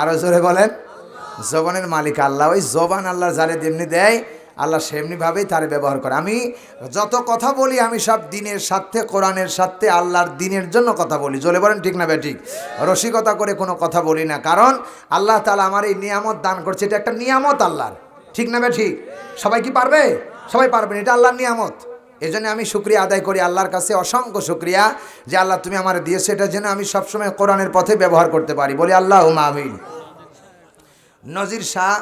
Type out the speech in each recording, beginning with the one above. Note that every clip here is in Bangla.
আরও জোরে বলেন। জবানের মালিক আল্লাহ, ওই জবান আল্লাহ যারে যেমনি দেয়, আল্লাহ সেমনিভাবেই তার ব্যবহার করে। আমি যত কথা বলি, আমি সব দিনের সাথে কোরআনের সাথে আল্লাহর দিনের জন্য কথা বলি। জলে বলেন ঠিক না ঠিক রসিকতা করে কোনো কথা বলি না। কারণ আল্লাহ তালা আমার এই নিয়ামত দান করছে, এটা একটা নিয়ামত আল্লাহর। ঠিক না ঠিক সবাই কি পারবে? সবাই পারবেন এটা আল্লাহর নিয়ামত। এই জন্য আমি শুক্রিয়া আদায় করি আল্লাহর কাছে, অসংখ্য শুক্রিয়া যে আল্লাহ তুমি আমার দিয়েছ। এটা যেন আমি সবসময় কোরআনের পথে ব্যবহার করতে পারি। বলি আল্লাহ আমিন। নজির শাহ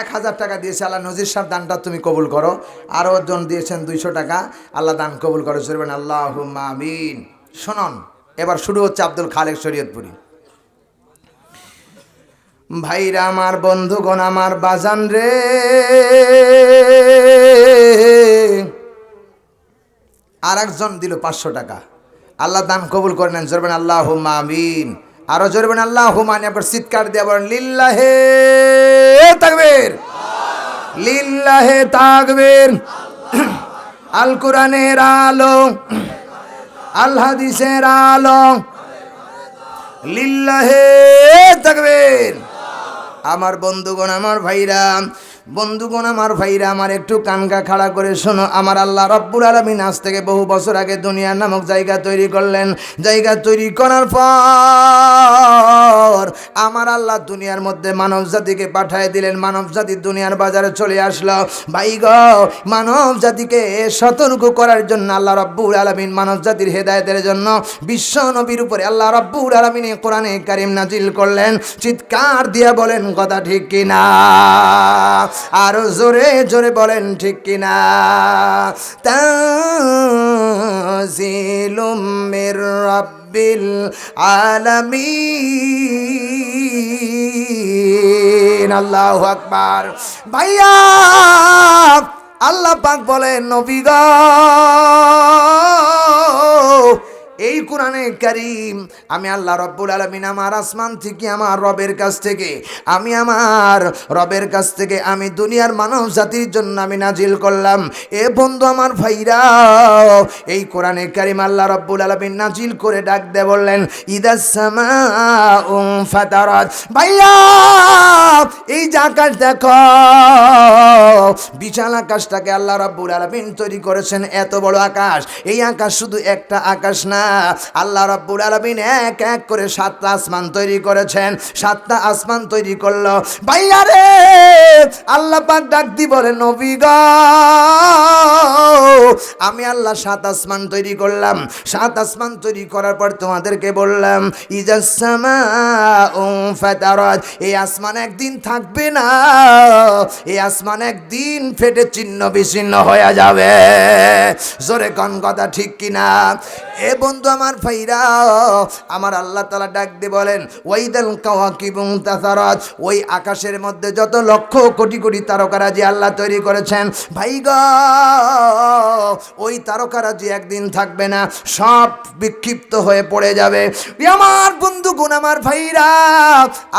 এক হাজার টাকা দিয়েছে আল্লাহ। নজির শাহ, দানটা তুমি কবুল করো। আরও জন দিয়েছেন দুইশো টাকা। আল্লাহ দান কবুল করো। চলবেন আল্লাহ আমিন। শোনন, এবার শুরু হচ্ছে আব্দুল খালেক শরীয়তপুরি। ভাইরা আমার বন্ধুগণ, আমার বাজান রে। আর একজন দিল পাঁচশো টাকা। আল্লাহ দান কবুল করে নেন জরবেন আল্লাহ আমিন। আরও জরবেন আল্লাহ হুমান একবার চিৎকার দিয়ে বলেন, লিল্লাহে তাকবীর। লিল্লাহে তাকবীর। আল কোরআনের আলো, আল হাদিসের আলো। লিল্লাহে তাকবীর। আমার বন্ধুগণ, আমার ভাইরা বন্ধুগণ আমার ভাইরা, আমার একটু কানকা খাড়া করে শোনো। আমার আল্লাহ রব্বুল আলমিন আজ থেকে বহু বছর আগে দুনিয়া নামক জায়গা তৈরি করলেন। জায়গা তৈরি করার পর আমার আল্লাহ দুনিয়ার মধ্যে মানব জাতিকে পাঠায় দিলেন। মানব জাতি দুনিয়ার বাজারে চলে আসলো। ভাই গ মানব জাতিকে সতর্ক করার জন্য আল্লাহ রব্বুল আলমিন মানব জাতির হেদায়তের জন্য বিশ্ব নবীর উপরে আল্লাহ রব্বুল আলমিনে কোরআনে কারিম নাজিল করলেন। চিৎকার দিয়া বলেন, কথা ঠিক কিনা আরও জোরে জোরে বলেন, ঠিক কিনা তাজিলুম من رب العالمين الله أكبر ভাইয়া আল্লাহ পাক বলেন নবী গো এই কোরআনে কারিম, আমি আল্লাহ রব্বুল আলমিন আমার আসমান থেকে, আমার রবের কাছ থেকে, আমি আমার রবের কাছ থেকে, আমি দুনিয়ার মানব জাতির জন্য আমি নাজিল করলাম। এ বন্ধু আমার ভাইরা, এই কোরআনে কারিম আল্লাহ রব্বুল আলমিন নাজিল করে ডাক দে বললেন ইদাসমা ফাতারাত। ভাইয়া, এই যে আকাশ দেখো, বিশাল আকাশটাকে আল্লাহ রাব্বুল আলামিন তৈরি করেছেন, এত বড় আকাশ। এই আকাশ শুধু একটা আকাশ না আল্লাহ রাব্বুল আলামিন এক এক করে সাতটা আসমান তৈরি করেছেন। সাতটা আসমান তৈরি করল। ভাইয়া রে, আল্লাহ পাক ডাক দি বলে, নবী গো, আমি আল্লাহ সাত আসমান তৈরি করলাম। সাত আসমান তৈরি করার পর তোমাদেরকে বললাম ইজাসমা এই আসমান একদিন থাকবে না, এই আসমান একদিন ফেটে চিহ্ন বিচ্ছিন্ন হয়ে যাবে। জোরে কন কথা ঠিক কিনা? এ বন্ধু আমার ভাইরা। আমার আল্লাহ তালা ডাক দিয়ে বলেন, ওয়াইদাল কাওয়াকিবুং তাসারাত। ওই আকাশের মধ্যে যত লক্ষ কোটি কোটি তারকারাজি আল্লাহ তৈরি করেছেন, ভাই গো, ওই তারকারাজি একদিন থাকবে না, সব বিক্ষিপ্ত হয়ে পড়ে যাবে। আমার বন্ধু গুণ আমার ভাইরা,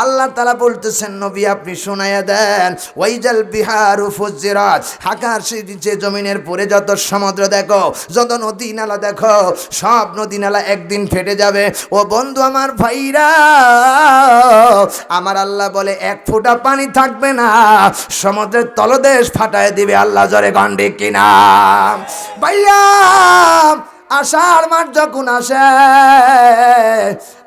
আল্লাহ তালা বলতেছেন, নবী, আপনি শোনাইয়া দেন, ওয়াইজাল বিহার ফুজিরাত। আকাশের সে জমিনের পরে যত সমুদ্র দেখো, যত নদী নালা দেখো, সব নদী নালা একদিন ফেটে যাবে। ও বন্ধু আমার ভাইরা, আমার আল্লাহ বলে এক ফুটা পানি থাকবে না, সমুদ্রের তলদেশ ফাটায় দিবে আল্লাহ জরে গন্ডে কিনা। ভাইয়া, আষাঢ় মাঠ যখন আসে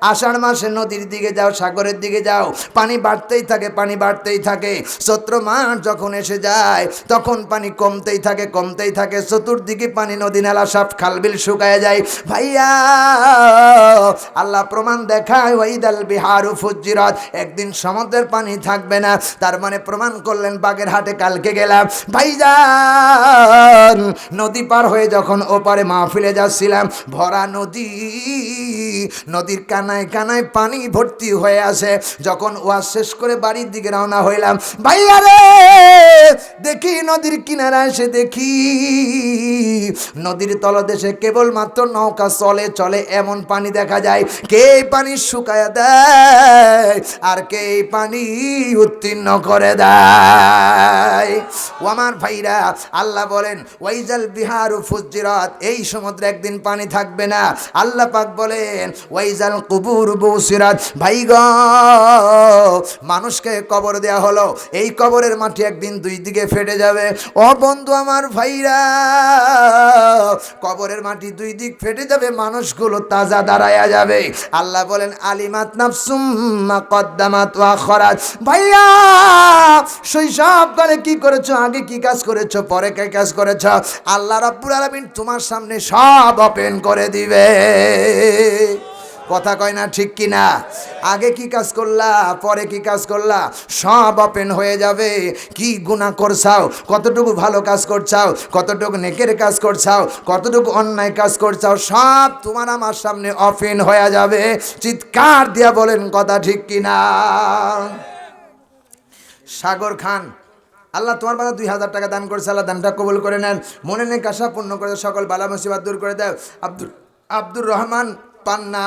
আষাঢ় মাসে নদীর দিকে যাও, সাগরের দিকে যাও, পানি বাড়তেই থাকে, পানি বাড়তেই থাকে। চৈত্র মাস যখন এসে যায়, তখন পানি কমতেই থাকে কমতেই থাকে। চতুর্দিকে পানি নদী নালা সব খালবিল শুকায় যায়। ভাইয়া, আল্লাহ প্রমাণ দেখায়, ওয়াইদাল বিহারু ফুজিরাত। একদিন সমুদ্রের পানি থাকবে না, তার মানে প্রমাণ করলেন বাগের হাটে কালকে গেলাম। ভাইজান, নদী পার হয়ে যখন ওপারে মাহফিলে যাচ্ছিলাম, ভরা নদী, নদীর কানায় কানায় পানি ভর্তি হয়ে আসে। যখন ওয়াজ শেষ করে বাড়ির দিকে রওনা হইলাম, ভাইয়া রে, দেখি নদীর কিনারা এসে দেখি। নদীর তলদেশে কেবলমাত্র নৌকা চলে চলে এমন পানি দেখা যায়। কে পানি শুকায় দেয় আর কে পানি উত্তীর্ণ করে দেয়? ও আমার ভাইরা, আল্লাহ বলেন, ওয়াইজাল বিহার ফুজিরাত, এই সমুদ্রে একদিন পানি থাকবে না। আল্লাহ পাক বলেন, ওয়াইজাল কুবুর বসিরাত। ভাই গ, মানুষকে কবর দেয়া হলো। এই কবরের মাটি একদিন দুই দিকে ফেটে যাবে। ও বন্ধু আমার ভাইরা, কবরের মাটি দুই দিক ফেটে যাবে, মানুষগুলো তাজা দাঁড়ায়া যাবে। আল্লাহ বলেন, আলিমাত নাফসুম মা কদ্দামাত ওয়া খরাজ ভাইয়া শৈশব কালে কি করেছ? আগে কি কাজ করেছ? পরে কি কাজ করেছ? আল্লাহ রাব্বুল আলামিন তোমার সামনে সব ওপেন করে দিবে। কথা কয় না ঠিক কি না আগে কি কাজ করলা, পরে কি কাজ করলা? সব ওপেন হয়ে যাবে। কি গুনাহ করছাও? কতটুকু ভালো কাজ করছাও? কতটুকু নেকের কাজ করছাও? কতটুকু অন্যায় কাজ করছাও? সব তোমার আমার সামনে অপেন হয়ে যাবে। চিৎকার দিয়া বলেন কথা ঠিক কি না সাগর খান, আল্লাহ তোমার বাধা দুই হাজার টাকা দান করেছে, আল্লাহ দানটা কবুল করে নেন। মনে নেই কাশা পূর্ণ করে সকল বালা মুসিবাত দূর করে দেয় আব্দুর আব্দুর রহমান পান্না